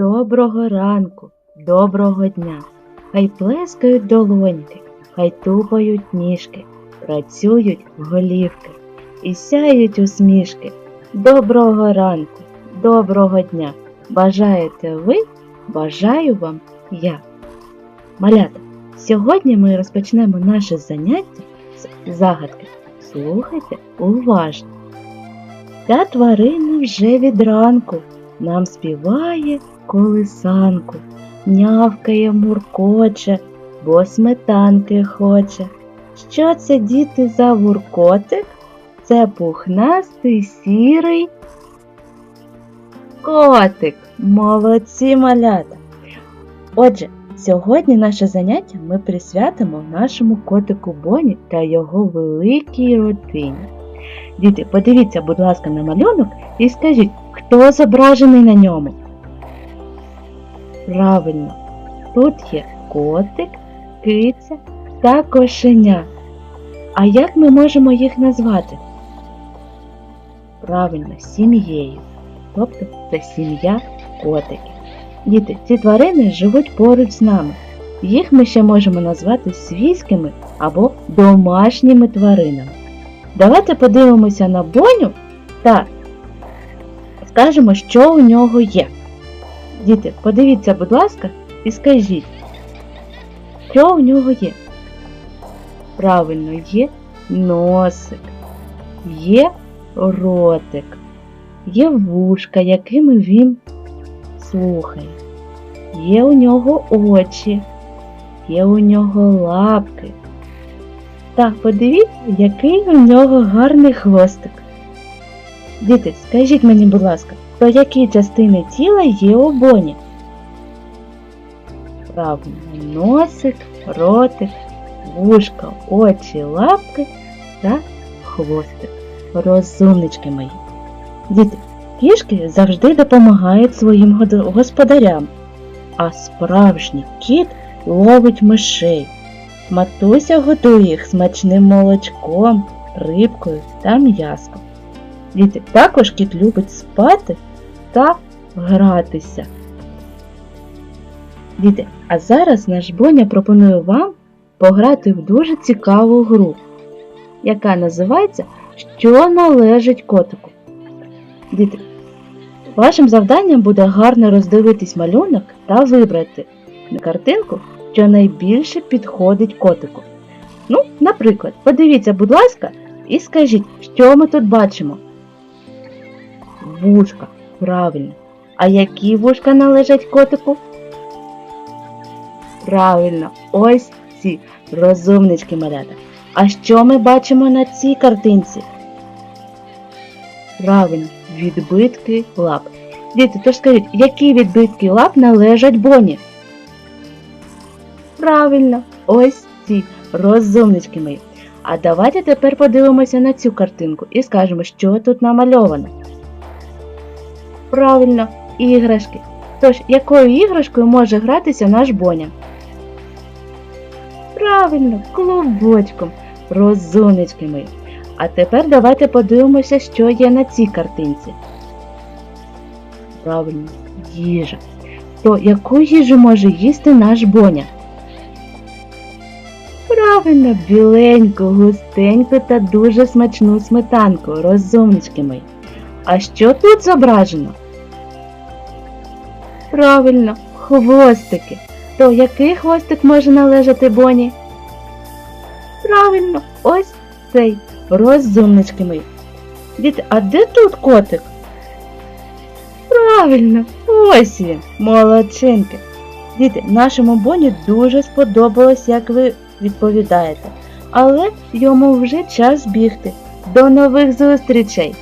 Доброго ранку, доброго дня. Хай плескають долоньки, хай тупають ніжки, працюють голівки і сяють усмішки. Доброго ранку, доброго дня. Бажаєте ви, бажаю вам я. Малята, сьогодні ми розпочнемо наше заняття з загадки. Слухайте уважно. Ця тварина вже від ранку нам співає колисанку, нявкає, муркоче, бо сметанки хоче. Що це діти за вуркотик? Це пухнастий сірий котик. Молодці малята. Отже, сьогодні наше заняття ми присвятимо нашому котику Боні та його великій родині. Діти, подивіться, будь ласка, на малюнок і скажіть, хто зображений на ньому? Правильно, тут є котик, киця та кошеня. А як ми можемо їх назвати? Правильно, сім'єю. Тобто це сім'я котиків. Діти, ці тварини живуть поруч з нами. Їх ми ще можемо назвати свійськими або домашніми тваринами. Давайте подивимося на Боню та скажемо, що у нього є. Діти, подивіться, будь ласка, і скажіть, що у нього є? Правильно, є носик, є ротик, є вушка, якими він слухає. Є у нього очі, є у нього лапки. Так, подивіться, який у нього гарний хвостик. Діти, скажіть мені, будь ласка, то які частини тіла є у боні? Правильно, носик, ротик, вушка, очі, лапки та хвостик. Розумнички мої. Діти, кішки завжди допомагають своїм господарям, а справжній кіт ловить мишей. Матуся готує їх смачним молочком, рибкою та м'яском. Діти, також кіт любить спати та гратися. Діти, а зараз наш Боня пропонує вам пограти в дуже цікаву гру, яка називається Що належить котику. Діти, вашим завданням буде гарно роздивитись малюнок та вибрати на картинку, що найбільше підходить котику. Ну, наприклад, подивіться, будь ласка, і скажіть, що ми тут бачимо. Вушка, правильно. А які вушка належать котику? Правильно, ось ці розумнички малята. А що ми бачимо на цій картинці? Правильно, відбитки лап. Діти, тож скажіть, які відбитки лап належать Боні? Правильно, ось ці розумнички мої. А давайте тепер подивимося на цю картинку і скажемо, що тут намальовано. Правильно, іграшки. Тож, якою іграшкою може гратися наш Боня? Правильно, клубочком, розумнички мої. А тепер давайте подивимося, що є на цій картинці. Правильно, їжа. То яку їжу може їсти наш Боня? Правильно, біленьку, густеньку та дуже смачну сметанку, розумнички мої. А що тут зображено? Правильно, хвостики. То який хвостик може належати Боні? Правильно, ось цей. Розумнички мої. Діти, а де тут котик? Правильно, ось він, молодчинки. Діти, нашому Боні дуже сподобалось, як ви відповідаєте. Але йому вже час бігти. До нових зустрічей!